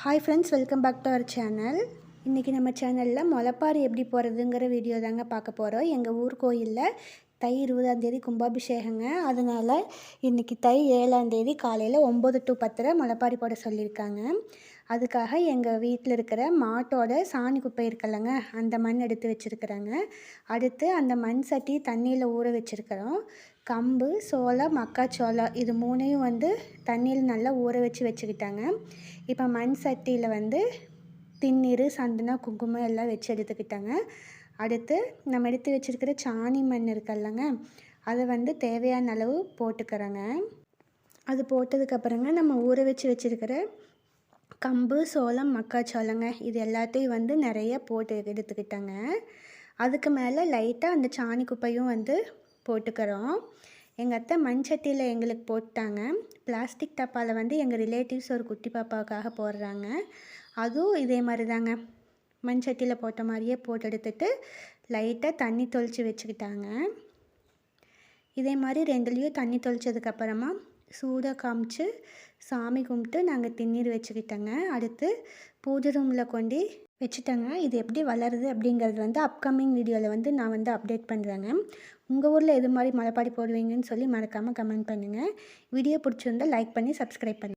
Hi friends welcome back to our channel இன்றைக்கி நம்ம சேனலில் முளைப்பாரி எப்படி போகிறதுங்கிற வீடியோ தாங்க பார்க்க போகிறோம் எங்கள் ஊர் கோயிலில் தை இருபதாந்தேதி கும்பாபிஷேகங்க. அதனால் இன்றைக்கி தை ஏழாந்தேதி காலையில் ஒம்பது டு பத்தில் முளைப்பாரி போட சொல்லியிருக்காங்க. அதுக்காக எங்கள் வீட்டில் இருக்கிற மாட்டோட சாணி குப்பை இருக்குல்லங்க அந்த மண் எடுத்து வச்சுருக்குறாங்க. அடுத்து அந்த மண் சட்டி தண்ணியில் ஊற வச்சுருக்கிறோம். கம்பு சோளம் மக்காச்சோளம் இது மூணையும் வந்து தண்ணியில் நல்லா ஊற வச்சு வச்சுக்கிட்டாங்க. இப்போ மண் சட்டியில் வந்து திண்ணீர் சந்தனம் குங்குமம் எல்லாம் வச்சு எடுத்துக்கிட்டாங்க. அடுத்து நம்ம எடுத்து வச்சுருக்கிற சாணி மண் இருக்குல்லங்க அதை வந்து தேவையான அளவு போட்டுக்கிறோங்க. அது போட்டதுக்கப்புறங்க நம்ம ஊற வச்சு வச்சுருக்கிற கம்பு சோளம் மக்காச்சோளங்க இது எல்லாத்தையும் வந்து நிறைய போட்டு எடுத்துக்கிட்டேங்க. அதுக்கு மேலே லைட்டாக அந்த சாணி குப்பையும் வந்து போட்டுக்கிறோம். எங்கள் அத்தை மண்சட்டியில் எங்களுக்கு போட்டாங்க. பிளாஸ்டிக் டப்பாவில் வந்து எங்கள் ரிலேட்டிவ்ஸ் ஒரு குட்டி பாப்பாவுக்காக போடுறாங்க. அதுவும் இதே மாதிரி தாங்க மண் சட்டியில் போட்ட மாதிரியே போட்டு எடுத்துட்டு லைட்டாக தண்ணி தொளித்து வச்சுக்கிட்டாங்க. இதே மாதிரி ரெண்டுலேயும் தண்ணி தொளித்ததுக்கப்புறமா சூடாக காமிச்சு சாமி கும்பிட்டு நாங்கள் திண்ணீர் வச்சுக்கிட்டோங்க. அடுத்து பூஜை ரூமில் கொண்டு வச்சுட்டேங்க. இது எப்படி வளருது அப்படிங்கிறது வந்து அப்கமிங் வீடியோவில் வந்து நான் வந்து அப்டேட் பண்ணுறேங்க உங்கள் ஊரில் எது மாதிரி மலைப்பாடி போடுவீங்கன்னு சொல்லி மறக்காமல் கமெண்ட் பண்ணுங்கள் வீடியோ பிடிச்சிருந்தால் லைக் பண்ணி சப்ஸ்கிரைப் பண்ணுங்கள்